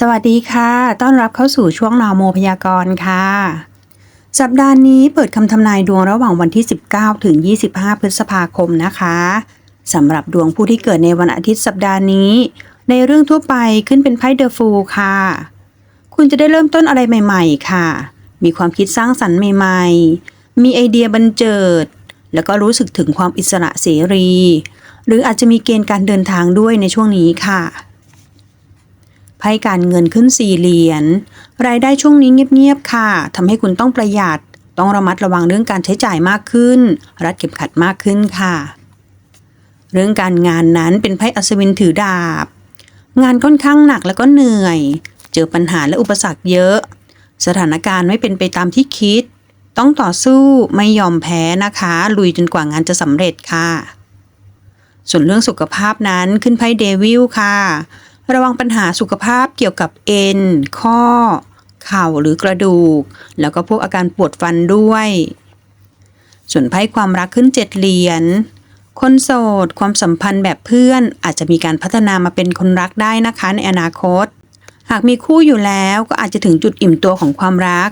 สวัสดีค่ะ ต้อนรับเข้าสู่ช่วงนาวโมพยากรณ์ค่ะ สัปดาห์นี้เปิดคำทำนายดวงระหว่างวันที่ 19 ถึง 25 พฤษภาคมนะคะสำหรับดวงผู้ที่เกิดในวันอาทิตย์สัปดาห์นี้ ในเรื่องทั่วไปขึ้นเป็นไพ่เดอะฟูค่ะ คุณจะได้เริ่มต้นอะไรใหม่ ๆ ค่ะ มีความคิดสร้างสรรค์ใหม่ ๆ มีไอเดียบันเจิด แล้วก็รู้สึกถึงความอิสระเสรี หรืออาจจะมีเกณฑ์การเดินทางด้วยในช่วงนี้ค่ะ ไพ่การเงินขึ้นสี่เหรียญ รายได้ช่วงนี้เงียบๆค่ะทำให้คุณต้องประหยัด ต้องระมัดระวังเรื่องการใช้จ่ายมากขึ้น รัดเข็มขัดมากขึ้นค่ะ เรื่องการงานนั้นเป็นไพ่อัศวินถือดาบ งานค่อนข้างหนักแล้วก็เหนื่อย เจอปัญหาและอุปสรรคเยอะ สถานการณ์ไม่เป็นไปตามที่คิด ต้องต่อสู้ไม่ยอมแพ้นะคะ ลุยจนกว่างานจะสำเร็จค่ะ ส่วนเรื่องสุขภาพนั้นขึ้นไพ่เดวิลค่ะ ระวังปัญหาสุขภาพเกี่ยวกับเอ็น ข้อ เข่าหรือกระดูก แล้วก็พวกอาการปวดฟันด้วย ส่วนไพ่ความรักขึ้นเจ็ดเหรียญคนโสด ความสัมพันธ์แบบเพื่อนอาจจะมีการพัฒนามาเป็นคนรักได้นะคะในอนาคต หากมีคู่อยู่แล้วก็อาจจะถึงจุดอิ่มตัวของความรัก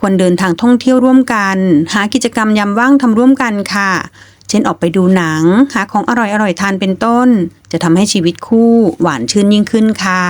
ควรเดินทางท่องเที่ยวร่วมกัน หากิจกรรมยามว่างทำร่วมกันค่ะ ช่นออกไปดูหนัง หาของอร่อยๆทานเป็นต้น จะทำให้ชีวิตคู่หวานชื่นยิ่งขึ้นค่ะ